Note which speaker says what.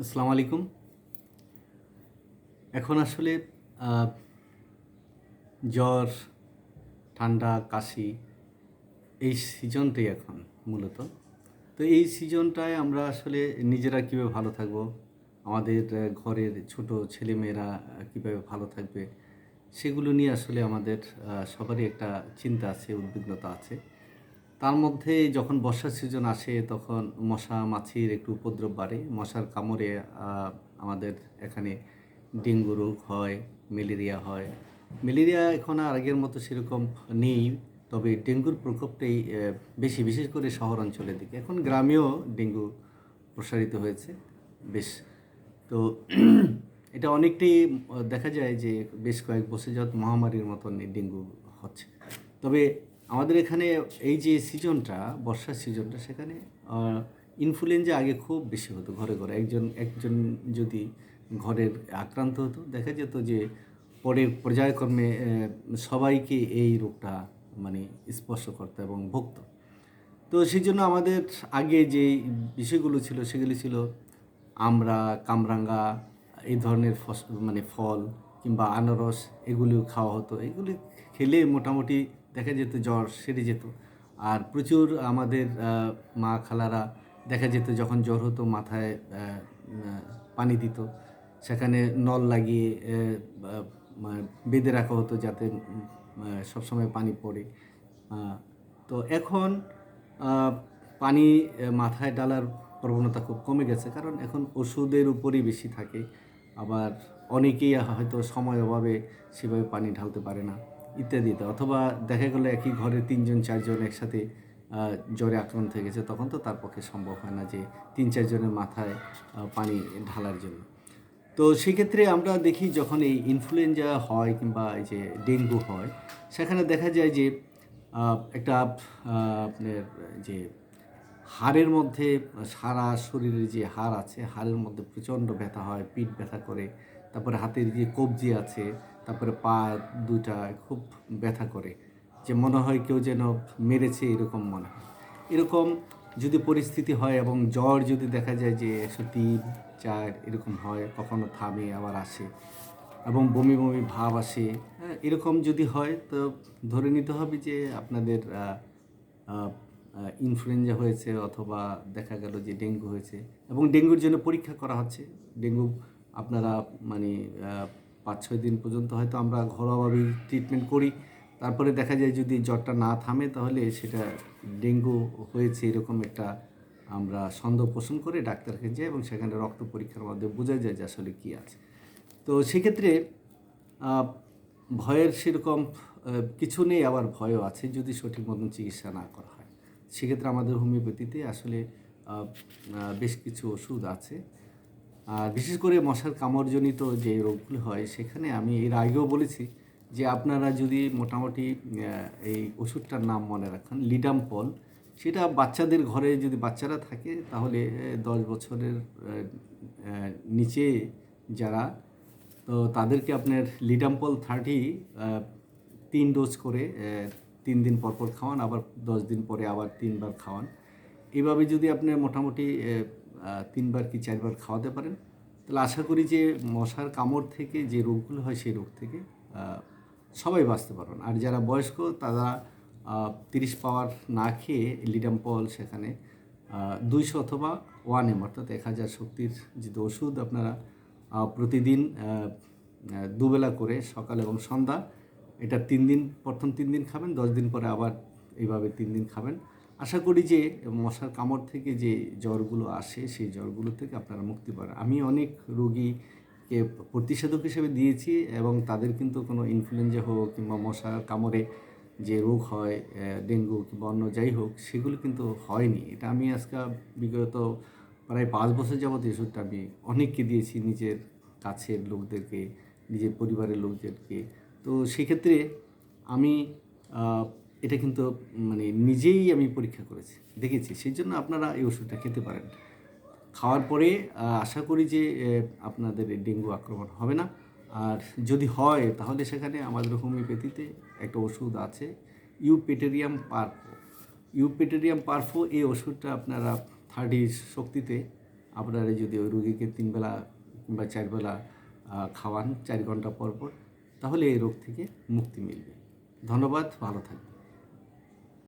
Speaker 1: আসসালামু আলাইকুম। এখন আসলে জ্বর, ঠান্ডা, কাশি এই সিজনটাই এখন মূলত। তো এই সিজনটায় আমরা আসলে নিজেরা কীভাবে ভালো থাকব, আমাদের ঘরের ছোট ছেলেমেয়েরা কীভাবে ভালো থাকবে, সেগুলো নিয়ে আসলে আমাদের সবারই একটা চিন্তা আছে, উদ্বিগ্নতা আছে। তার মধ্যে যখন বর্ষার সিজন আসে, তখন মশা, মাছির একটু উপদ্রব বাড়ে। মশার কামড়ে আমাদের এখানে ডেঙ্গু রোগ হয়, ম্যালেরিয়া হয়। ম্যালেরিয়া এখন আর আগের মতো সেরকম নেই, তবে ডেঙ্গুর প্রকোপটাই বেশি, বিশেষ করে শহর অঞ্চলের দিকে। এখন গ্রামেও ডেঙ্গু প্রসারিত হয়েছে, বেশ। তো এটা অনেকটাই দেখা যায় যে বেশ কয়েক বছর যাবত মহামারীর মতন ডেঙ্গু হচ্ছে। তবে আমাদের এখানে এই যে সিজনটা, বর্ষার সিজনটা, সেখানে ইনফ্লুয়েঞ্জা আগে খুব বেশি হতো ঘরে ঘরে। একজন একজন যদি ঘরের আক্রান্ত হতো, দেখা যেত যে পরে পর্যায়ক্রমে সবাইকে এই রোগটা মানে স্পর্শ করতো এবং ভুগত। তো সেই জন্য আমাদের আগে যে বিষয়গুলো ছিল, সেগুলি ছিল আমরা, কামরাঙ্গা, এই ধরনের ফস মানে ফল কিংবা আনারস, এগুলিও খাওয়া হতো। এগুলি খেলে মোটামুটি দেখা যেত, জ্বর সেরে যেত। আর প্রচুর আমাদের মা খালারা দেখা যেত যখন জ্বর হতো মাথায় পানি দিত। সেখানে নল লাগিয়ে বেঁধে রাখা হতো যাতে সবসময় পানি পড়ে। তো এখন পানি মাথায় ডালার প্রবণতা খুব কমে গেছে। কারণ এখন ওষুধের উপরই বেশি থাকে। আবার অনেকেই হয়তো সময় অভাবে সেভাবে পানি ঢালতে পারে না। ইত্যাদিতে। অথবা দেখা গেলো একই ঘরে তিনজন, চারজন একসাথে জ্বরে আক্রান্ত হয়ে গেছে, তখন তো তার পক্ষে সম্ভব হয় না যে তিন, চারজনের মাথায় পানি ঢালার জন্য। তো সেক্ষেত্রে আমরা দেখি যখন এই ইনফ্লুয়েঞ্জা হয় কিংবা এই যে ডেঙ্গু হয়, সেখানে দেখা যায় যে একটা আপনার যে হাড়ের মধ্যে সারা শরীরের যে হাড় আছে, হাড়ের মধ্যে প্রচণ্ড ব্যথা হয়, পিঠ ব্যথা করে তারপরে হাতের যে কবজি আছে, তারপরে পা দুটা খুব ব্যথা করে, যে মনে হয় কেউ যেন মেরেছে এরকম মনে হয়। এরকম যদি পরিস্থিতি হয় এবং জ্বর যদি দেখা যায় যে একশো তিন, চার এরকম হয়, কখনো থামে, আবার আসে এবং বমি বমি ভাব আসে হ্যাঁ এরকম যদি হয় তো ধরে নিতে হবে যে আপনাদের ইনফ্লুয়েঞ্জা হয়েছে অথবা দেখা গেল যে ডেঙ্গু হয়েছে এবং ডেঙ্গুর জন্য পরীক্ষা করা হচ্ছে। ডেঙ্গু আপনারা মানে পাঁচ ছয় দিন পর্যন্ত হয়তো আমরা ঘরোয়াভাবেই ট্রিটমেন্ট করি। তারপরে দেখা যায় যদি জ্বরটা না থামে তাহলে সেটা ডেঙ্গু হয়েছে এরকম একটা আমরা সন্দেহ পোষণ করে ডাক্তারকে যাই এবং সেখানে রক্ত পরীক্ষার মাধ্যমে বোঝা যায় যে আসলে কী আছে। তো সেক্ষেত্রে ভয়ের সেরকম কিছু নেই, আবার ভয়ও আছে যদি সঠিক মতন চিকিৎসা না করা হয়। সেক্ষেত্রে আমাদের হোমিওপ্যাথিতে আসলে বেশ কিছু ওষুধ আছে। আর বিশেষ করে মশার কামড়জনিত যে রোগগুলো হয়, সেখানে আমি এর আগেও বলেছি যে আপনারা যদি মোটামুটি এই ওষুধটার নাম মনে রাখেন, লিডামপল, সেটা বাচ্চাদের ঘরে যদি বাচ্চারা থাকে, তাহলে দশ বছরের নিচে যারা, তো তাদেরকে আপনার লিডাম্পল থার্টি তিন ডোজ করে তিন দিন পর পর খাওয়ান, আবার দশ দিন পরে আবার তিনবার খাওয়ান। এভাবে যদি আপনি মোটামুটি তিনবার কি চারবার খাওয়াতে পারেন। তাহলে আশা করি যে মশার কামড় থেকে যে রোগগুলো হয় সেই রোগ থেকে সবাই বাঁচতে পারবেন। আর যারা বয়স্ক, তারা তিরিশ পাওয়ার না খেয়ে লিডাম্পল সেখানে দুইশো অথবা ওয়ান এম অর্থাৎ এক হাজার শক্তির যে ওষুধ আপনারা প্রতিদিন দুবেলা করে সকাল এবং সন্ধ্যা, এটা তিন দিন, প্রথম তিন দিন খাবেন, দশ দিন পরে আবার এইভাবে তিন দিন খাবেন। আশা করি যে মশার কামড় থেকে যে জ্বরগুলো আসে, সেই জ্বরগুলো থেকে আপনারা মুক্তি পাবেন আমি অনেক রোগীকে প্রতিষেধক হিসেবে দিয়েছি এবং তাদের কিন্তু কোনো ইনফ্লুয়েঞ্জা হোক কিংবা মশার কামড়ে যে রোগ হয় ডেঙ্গু কিংবা অন্য যাই হোক, সেগুলো কিন্তু হয়নি। এটা আমি আজকে বিগত প্রায় পাঁচ বছর এই ওষুধটা আমি অনেককে দিয়েছি নিজের কাছের লোকদেরকে, নিজের পরিবারের লোকদেরকে। তো সেক্ষেত্রে আমি এটা কিন্তু মানে নিজেই আমি পরীক্ষা করেছি, দেখেছি। সেই জন্য আপনারা এই ওষুধটা খেতে পারেন। খাওয়ার পরে আশা করি যে আপনাদের ডেঙ্গু আক্রমণ হবে না। আর যদি হয়, তাহলে সেখানে আমাদের হোমিওপ্যাথিতে একটা ওষুধ আছে, ইউপেটেরিয়াম পারফো। ইউপেটেরিয়াম পারফো, এই ওষুধটা আপনারা থার্টি শক্তিতে আপনারা যদি ওই রুগীকে তিনবেলা কিংবা চারবেলা খাওয়ান, চার ঘণ্টা পর পর, তাহলে এই রোগ থেকে মুক্তি মিলবে। ধন্যবাদ, ভালো থাকবেন।